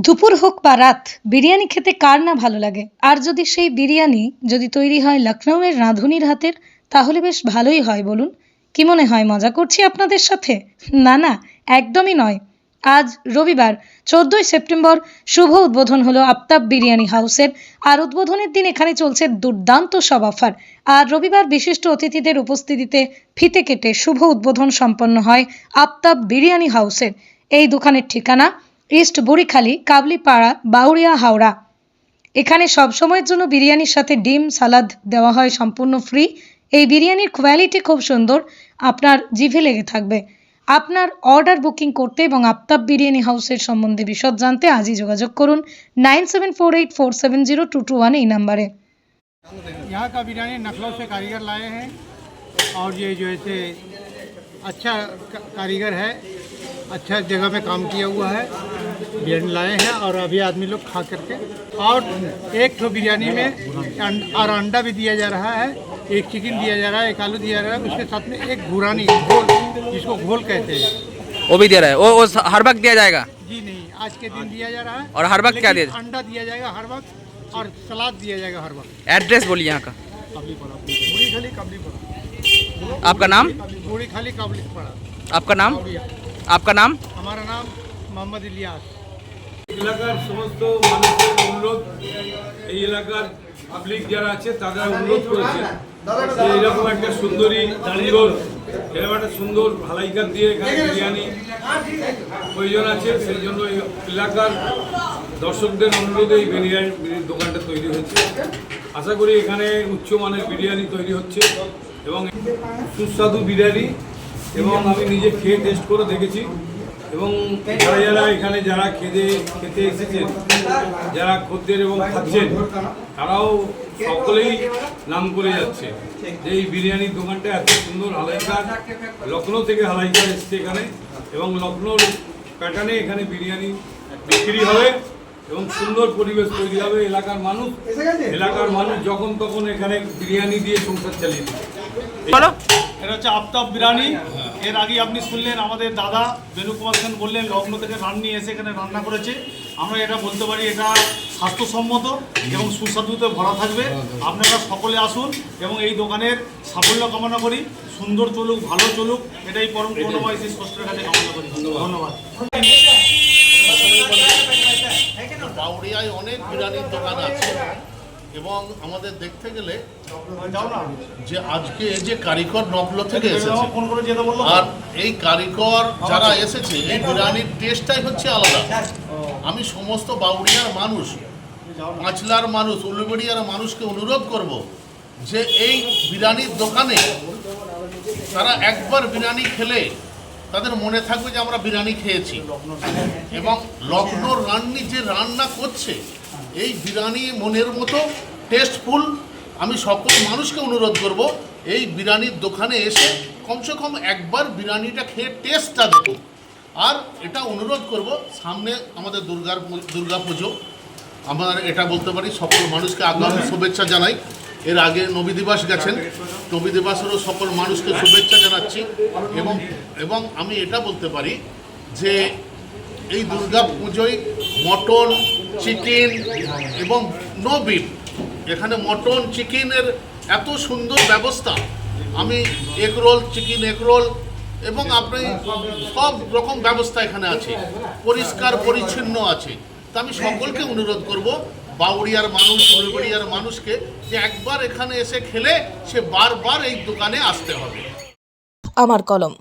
দুপুর হোক বা রাত, বিরিয়ানি খেতে কার না ভালো লাগে? আর যদি সেই বিরিয়ানি যদি তৈরি হয় লখনৌয়ের রাঁধুনির হাতের, তাহলে বেশ ভালোই হয় বলুন। কি মনে হয় মজা করছি আপনাদের সাথে? না না, একদমই নয়। আজ রবিবার, চোদ্দই সেপ্টেম্বর, শুভ উদ্বোধন হলো আফতাব বিরিয়ানি হাউসের। আর উদ্বোধনের দিন এখানে চলছে দুর্দান্ত সব অফার। আর রবিবার বিশিষ্ট অতিথিদের উপস্থিতিতে ফিতে কেটে শুভ উদ্বোধন সম্পন্ন হয় আফতাব বিরিয়ানি হাউসের। এই দোকানের ঠিকানা ইস্ট বুড়িখালি কাবলিপাড়া বাউরিয়া হাওড়া এখানে সব সময়ের জন্য বিরিয়ানির সাথে ডিম সালাদ দেওয়া হয় সম্পূর্ণ ফ্রি এই বিরিয়ানির কোয়ালিটি খুব সুন্দর আপনার জিভে লেগে থাকবে আপনার অর্ডার বুকিং করতে এবং আফতাব বিরিয়ানি হাউসের সম্বন্ধে বিশদ জানতে আজই যোগাযোগ করুন nine seven four eight four seven zero two two one এই নাম্বারে यहाँ का बिरयानी नखलौ से कारीगर लाए हैं और ये जो है से अच्छा का- कारीगर है अच्छा जगह में काम किया हुआ है। बिरयानी लाए हैं और अभी आदमी लोग खा करके। और एक ठो बिरयानी में अं-, और अंडा भी दिया जा रहा है। एक चिकन दिया जा रहा है एक आलू दिया जा रहा है। उसके साथ में एक घुरानी घोल जिसको घोल कहते हैं। वो भी दिया रहा है। वो, वो हर वक्त दिया जाएगा? जी नहीं आज के दिन दिया जा रहा है। और हर वक्त क्या दिया अंडा दिया जाएगा हर वक्त और सलाद दिया जाएगा हर वक्त। एड्रेस बोलिए यहाँ का। आपका नाम? आपका नाम? आपका नाम हमारा नाम मोहम्मद इलियास এলাকার সমস্ত মানুষের অনুরোধ এই এলাকার পাবলিক যারা আছে তারা অনুরোধ করেছে যে এরকম একটা সুন্দরী সুন্দর এরকম একটা সুন্দর ভালাইকার দিয়ে এখানে বিরিয়ানি প্রয়োজন আছে সেই জন্য এই এলাকার দর্শকদের অনুরোধে এই বিরিয়ানি বিরিয়ানির দোকানটা তৈরি হয়েছে আশা করি এখানে উচ্চমানের বিরিয়ানি তৈরি হচ্ছে এবং সুস্বাদু বিরিয়ানি এবং আমি নিজে খেয়ে টেস্ট করে দেখেছি। এবং যারা যারা এখানে যারা খেতে খেতে এসেছেন যারা খদ্দের এবং খাচ্ছেন তারাও সকলেই নাম করে যাচ্ছে যে এই বিরিয়ানির দোকানটা এত সুন্দর হালাইকার লখনৌ থেকে হালাইকার এসছে এখানে এবং লখনৌর প্যাটার্নে এখানে বিরিয়ানি বিক্রি হবে এবং সুন্দর পরিবেশ তৈরি হবে। এলাকার মানুষ এলাকার মানুষ যখন তখন এখানে বিরিয়ানি দিয়ে সংসার চালিয়ে দেবে। এটা হচ্ছে আফতাব বিরিয়ানি। এর আগে আপনি শুনলেন আমাদের দাদা বেনু কুমার সেন বললেন লগ্ন থেকে রান নিয়ে এসে এখানে রান্না করেছে। আমরা এটা বলতে পারি এটা স্বাস্থ্যসম্মত এবং সুস্বাদুতে ভরা থাকবে। আপনারা সকলে আসুন এবং এই দোকানের সাফল্য কামনা করি। সুন্দর চলুক ভালো চলুক এটাই পরম করুণাময় শ্রী ষষ্ঠের কাছে কামনা করি। ধন্যবাদ। বাউরিয়ায় অনেক বিরিয়ানির দোকান আছে। এবং আমাদের দেখতে গেলে যে আজকে যে কারিগর নকলো থেকে এসেছে। আর এই কারিগর যারা এসেছে এই বিরিয়ানির টেস্টটাই হচ্ছে আলাদা। আমি সমস্ত বাউরিয়ার মানুষ পাঁচলার মানুষ উলুবেড়িয়ার মানুষকে অনুরোধ করব যে এই বিরিয়ানির দোকানে তারা একবার বিরিয়ানি খেলে তাদের মনে থাকবে যে আমরা বিরিয়ানি খেয়েছি। এবং লখনৌর রান্নি যে রান্না করছে এই বিরিয়ানি মনের মতো টেস্টফুল আমি সকল মানুষকে অনুরোধ করব, এই বিরিয়ানির দোকানে এসে কমসে কম একবার বিরিয়ানিটা খেয়ে টেস্টটা দেখুন। আর এটা অনুরোধ করব, সামনে আমাদের দুর্গার দুর্গা পুজো, আমার এটা বলতে পারি, সকল মানুষকে আগামী শুভেচ্ছা জানাই। এর আগে নবী দিবস গেছেন, নবী দিবসেরও সকল মানুষকে শুভেচ্ছা জানাচ্ছি এবং এবং আমি এটা বলতে পারি যে এই দুর্গা পুজোয় মটন চিকেন এবং নো বিফ এখানে মটন চিকেনের এত সুন্দর ব্যবস্থা। আমি egg roll chicken egg roll এবং আপনি সব রকম ব্যবস্থা এখানে আছে। পরিষ্কার, পরিচ্ছন্ন আছে। তা আমি সকলকে অনুরোধ করব বাউরিয়ার মানুষ উলবেড়িয়ার মানুষকে যে একবার এখানে এসে খেলে সে বারবার এই দোকানে আসতে হবে। আমার কলম।